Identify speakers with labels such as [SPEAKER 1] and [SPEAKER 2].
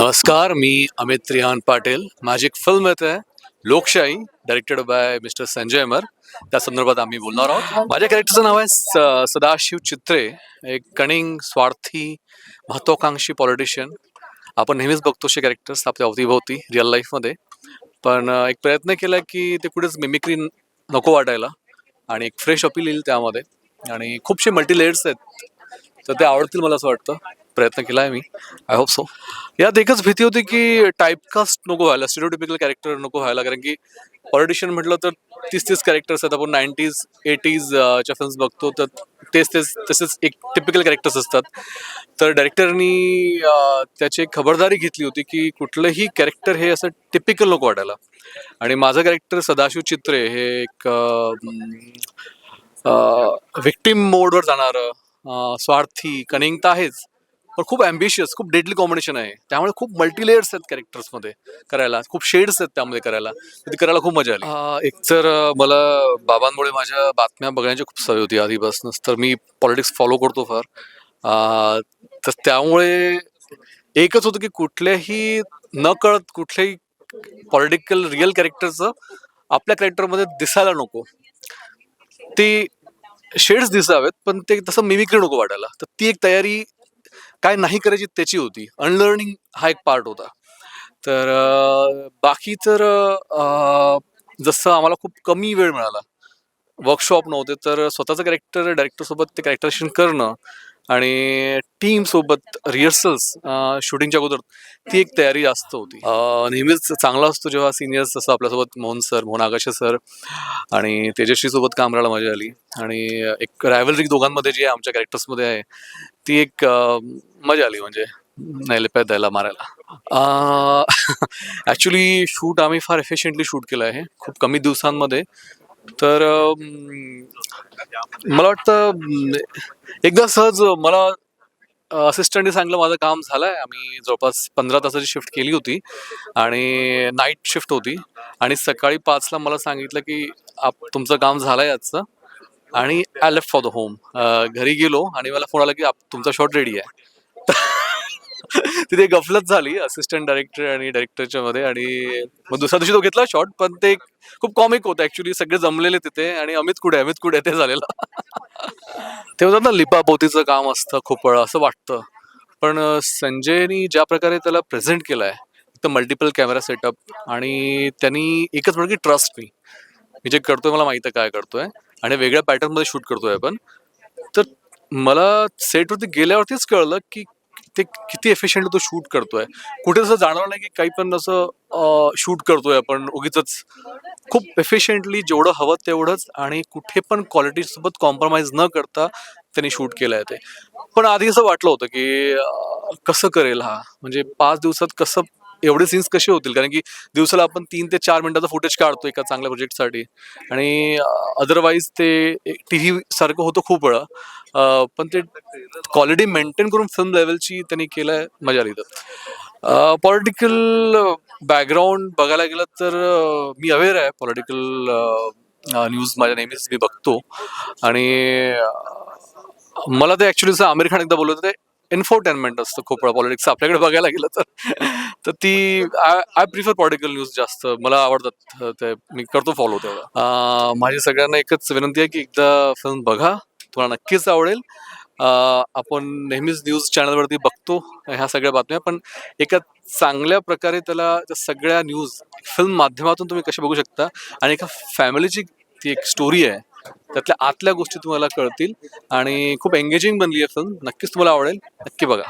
[SPEAKER 1] नमस्कार मी अमित त्रिहान पाटील. माझी एक फिल्म येत आहे Lokshahi directed by mister Sanjay Amar. त्या संदर्भात आम्ही बोलणार आहोत. माझ्या कॅरेक्टरचं नाव आहे स- सदाशिव चित्रे एक कणिंग स्वार्थी महत्वाकांक्षी पॉलिटिशियन आपण नेहमीच बघतो असे कॅरेक्टर्स आपल्या अवतीभोवती रिअल लाईफमध्ये पण अं, एक प्रयत्न केला की ते कुठेच मिमिक्री नको वाटायला. आणि एक फ्रेश अपील येईल त्यामध्ये. आणि खूपशे मल्टी लेयर्स आहेत. तर ते आवडतील मला असं वाटतं. प्रयत्न केला आहे मी. आय होप सो यात एकच भीती होती की टाईपकास्ट नको व्हायला स्टिरियोटिपिकल कॅरेक्टर नको व्हायला कारण की ऑडिशन म्हटलं तर तीस तीस कॅरेक्टर्स आहेत. आपण नाईन्टीज एटीज च्या फिल्म्स बघतो तर तेच तेच तसेच एक टिपिकल कॅरेक्टर्स असतात. तर डायरेक्टरनी त्याची एक खबरदारी घेतली होती की कुठलंही कॅरेक्टर हे असं टिपिकल नको वाटायला. आणि माझं कॅरेक्टर सदाशिव चित्रे हे एक विक्टीम मोडवर जाणारं स्वार्थी कनिंग तर आहेच. पण खूप अम्बिशियस खूप डेडली कॉम्बिनेशन आहे. त्यामुळे खूप मल्टी लेयर्स आहेत कॅरेक्टर्समध्ये करायला. खूप शेड्स आहेत त्यामध्ये करायला. ती करायला खूप मजा आली. एक तर मला बाबांमुळे माझ्या बातम्या बघण्याची खूप सवय होती आधीपासूनच. तर मी पॉलिटिक्स फॉलो करतो फार. तर त्यामुळे एकच होतं की कुठल्याही न कळत कुठल्याही पॉलिटिकल रिअल कॅरेक्टरचं आपल्या कॅरेक्टरमध्ये दिसायला नको. ते शेड्स दिसावेत पण ते तसं मिमिक्री नको वाटायला. तर ती एक तयारी काय नाही करायची त्याची होती. अनलर्निंग हा एक पार्ट होता. तर बाकी तर जसं आम्हाला खूप कमी वेळ मिळाला. वर्कशॉप नव्हते तर स्वतःचं कॅरेक्टर डायरेक्टरसोबत ते कॅरेक्टरेशन करणं आणि टीम सोबत रिहर्सल्स शूटिंगच्या अगोदर ती एक तयारी जास्त होती. नेहमीच चांगला असतो जेव्हा सिनियर्स असं आपल्यासोबत मोहन सर मोहन आकाशे सर आणि तेजस्वी सोबत काम करायला मजा आली. आणि एक रायव्हलरी दोघांमध्ये जी आहे आमच्या कॅरेक्टर्समध्ये आहे ती एक मजा आली म्हणजे नैलप्यात द्यायला मारायला. ॲक्च्युली शूट आम्ही फार एफिशियंटली शूट केलं आहे. खूप कमी दिवसांमध्ये. तर मला वाटतं एकदा सहज मला असिस्टंटने सांगितलं माझं काम झालंय. आम्ही जवळपास पंधरा तासाची शिफ्ट केली होती आणि नाईट शिफ्ट होती. आणि सकाळी पाचला मला सांगितलं की आप तुमचं काम झालंय आजचं आणि I left for the home घरी गेलो आणि मला फोन आला की आप- तुमचा शॉट रेडी आहे. तिथे गफलत झाली असिस्टंट डायरेक्टर आणि डायरेक्टरच्या मध्ये आणि मग दुसऱ्या दिवशी तो घेतला शॉट पण ते खूप कॉमिक होतं ऍक्च्युली सगळे जमलेले तिथे आणि अमित कुठे अमित कुठे ते झालेलं. ते होतं ना लिपापोतीचं काम असतं खूप वेळा असं वाटतं. पण संजयनी ज्या प्रकारे त्याला प्रेझेंट केलाय तर मल्टिपल कॅमेरा सेटअप आणि त्यांनी एकच म्हणजे की ट्रस्ट मी मी जे करतोय मला माहिती आहे काय करतोय आणि वेगळ्या पॅटर्नमध्ये शूट करतोय आपण. तर मला सेटवरती गेल्यावरतीच कळलं की ते किती एफिशियंटली तो शूट करतोय. कुठे असं जाणवलं नाही की काही पण असं शूट करतोय आपण उगीच खूप एफिशियंटली जेवढं हवं तेवढंच आणि कुठे पण क्वालिटीसोबत कॉम्प्रोमाइज न करता त्यांनी शूट केलंय ते. पण आधी असं वाटलं होतं की कसं करेल हा? म्हणजे पाच दिवसात कसं एवढे सीन्स कसे होतील? कारण की दिवसाला आपण तीन ते चार मिनिटाचं फुटेज काढतो एका चांगल्या प्रोजेक्टसाठी आणि अदरवाईज ते टी व्ही सारखं होतं खूप वेळा. पण ते क्वालिटी मेंटेन करून फिल्म लेवलची त्यांनी केलंय मजा आली तर पॉलिटिकल बॅकग्राऊंड बघायला गेलं तर मी अवेअर आहे पॉलिटिकल न्यूज माझ्या नेहमीच मी बघतो. आणि मला ते ऍक्च्युली आमिर खान एकदा बोलत होते एन्फोटेनमेंट असतं खूप वेळा पॉलिटिक्स आपल्याकडे बघायला गेलं तर. तर ती I I prefer political news जास्त. मला आवडतात ते. मी करतो फॉलो तेवढं. माझी सगळ्यांना एकच विनंती आहे की एकदा फिल्म बघा. तुम्हाला नक्कीच आवडेल. आपण नेहमीच न्यूज चॅनलवरती बघतो ह्या सगळ्या बातम्या. पण एका चांगल्या प्रकारे त्याला त्या सगळ्या न्यूज फिल्म माध्यमातून तुम्ही कसे बघू शकता. आणि एका फॅमिलीची ती एक स्टोरी आहे. त्यातल्या आतल्या गोष्टी तुम्हाला कळतील आणि खूप एंगेजिंग बनली आहे फिल्म नक्कीच तुम्हाला आवडेल. नक्की बघा.